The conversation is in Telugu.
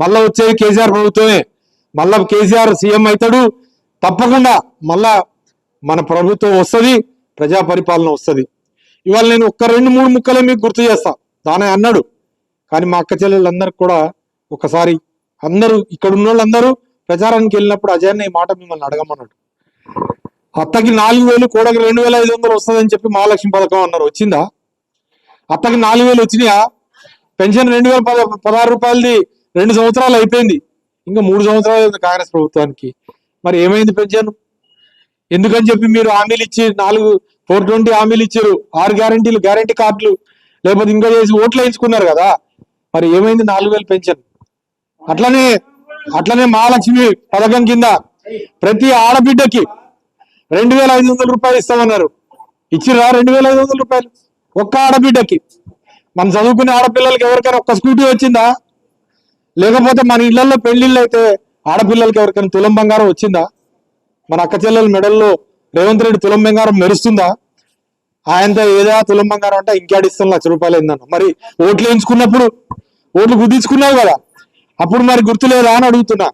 మళ్ళా వచ్చేది కేసీఆర్ ప్రభుత్వమే. మళ్ళా కేసీఆర్ సీఎం అవుతాడు. తప్పకుండా మళ్ళా మన ప్రభుత్వం వస్తుంది ప్రజా పరిపాలన వస్తుంది. ఇవాళ నేను ఒక్క రెండు మూడు ముక్కలే మీకు గుర్తు చేస్తా. దానే అన్నాడు. కానీ మా అక్క చెల్లెళ్ళందరికి కూడా ఒకసారి అందరూ ఇక్కడ ఉన్న వాళ్ళందరూ ప్రచారానికి వెళ్ళినప్పుడు అజయన్న ఈ మాట మిమ్మల్ని అడగమన్నాడు. అత్తకి నాలుగు వేలు కోడకి రెండు వేల ఐదు వందలు వస్తుందని చెప్పి మహాలక్ష్మి పథకం అన్నారు. వచ్చిందా? అత్తకి నాలుగు వేలు వచ్చినాయా? పెన్షన్ రెండు వేల పద పదహారు రూపాయలది రెండు సంవత్సరాలు అయిపోయింది. ఇంకా మూడు సంవత్సరాలు ఉంది కాంగ్రెస్ ప్రభుత్వానికి. మరి ఏమైంది పెన్షన్? ఎందుకని చెప్పి మీరు హామీలు ఇచ్చి నాలుగు ఫోర్ ట్వంటీ హామీలు ఇచ్చారు. ఆరు గ్యారంటీలు గ్యారంటీ కార్డులు. లేకపోతే ఇంకా చేసి ఓట్లు వేయించుకున్నారు కదా. మరి ఏమైంది నాలుగు వేలు పెన్షన్? అట్లనే అట్లనే మహాలక్ష్మి పథకం కింద ప్రతి ఆడబిడ్డకి రెండు వేల ఐదు వందల రూపాయలు ఇస్తామన్నారు. ఇచ్చిరా రెండు వేల ఐదు వందల రూపాయలు? ఒక్క ఆడబిడ్డకి. మనం చదువుకునే ఆడపిల్లలకి ఎవరికైనా ఒక్క స్కూటీ వచ్చిందా? లేకపోతే మన ఇళ్ళలో పెళ్ళిళ్ళు అయితే ఆడపిల్లలకి ఎవరికైనా తులం బంగారం వచ్చిందా? మన అక్క చెల్లెల మెడల్లో రేవంత్ రెడ్డి తులం బంగారం మెరుస్తుందా? ఆయనతో ఏదా తులం బంగారం అంటే ఇంకాడిస్తాను లక్ష రూపాయలు ఏందన్న. మరి ఓట్లు వేయించుకున్నప్పుడు ఓట్లు గుద్దించుకున్నావు కదా. అప్పుడు మరి గుర్తులేదా అని అడుగుతున్నా.